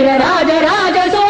शिवराज राज सो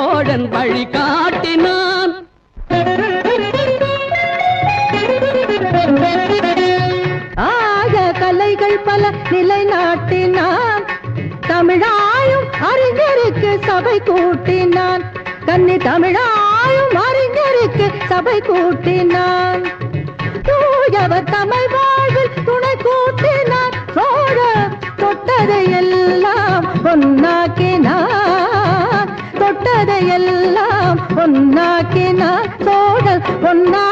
வழிகாட்டினான் வழி காட்டினான். ஆக கலைகள் பல நிலைநாட்டினான். தமிழாயும் அறிஞருக்கு சபை கூட்டினான். கன்னி தமிழாயும் அறிஞருக்கு சபை கூட்டினான். தூயவர் தமிழ் கதையெல்லாம் பொன்னாக்கினா பொன்னாக்கினான் பொன்னா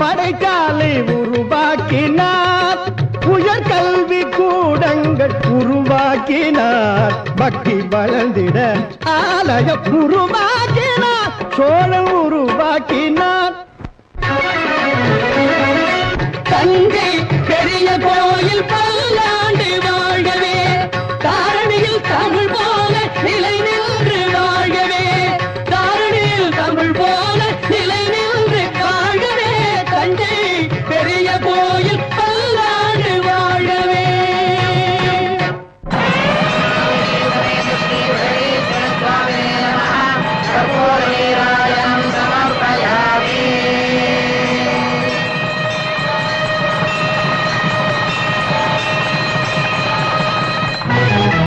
படைத்தாலை உருவாக்கினார். உயர் கல்வி கூடங்கள் உருவாக்கினார். பக்தி வளர்ந்திட ஆலய உருவாக்கினார். சோழன் உருவாக்கினார். தந்தை பெரிய கோயில் பல்லாண்டு வாழவே காரணியில் தமிழ்